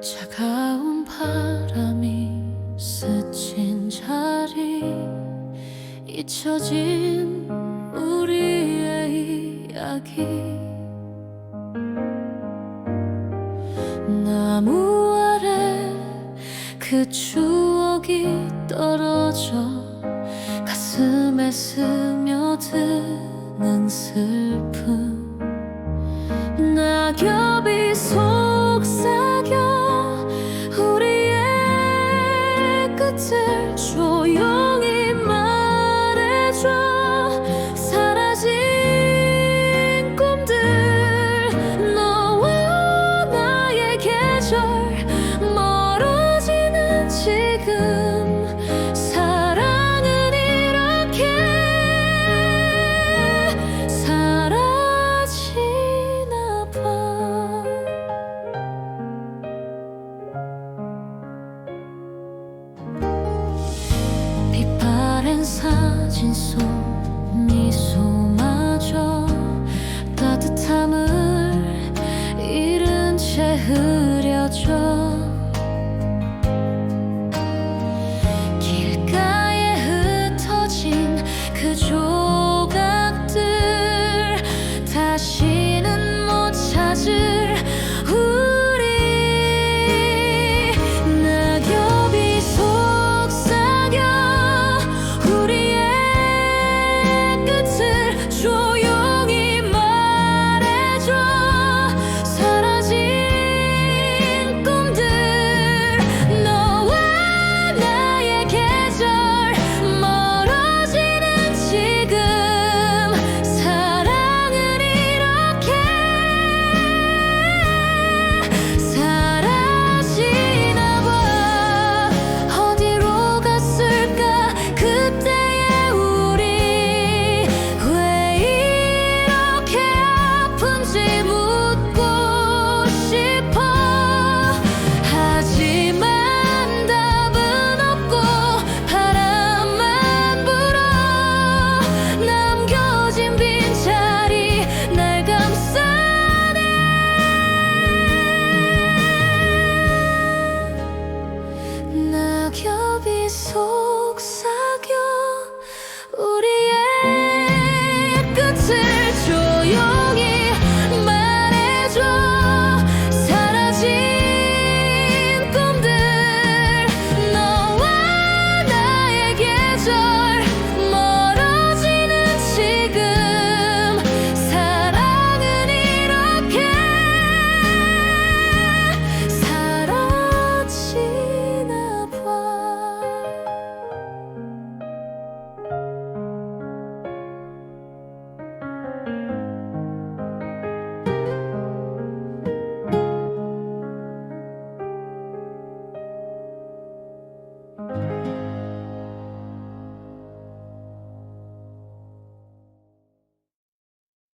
차가운 바람이 스친 자리 잊혀진 우리의 이야기. 나무 아래 그 추억이 떨어져 가슴에 스며드는 슬픔. 낙엽이 지금 사랑은 이렇게 사라지나 봐. 빛바랜 사진 속 미소마저 따뜻함을 잃은 채 흐려져 listen.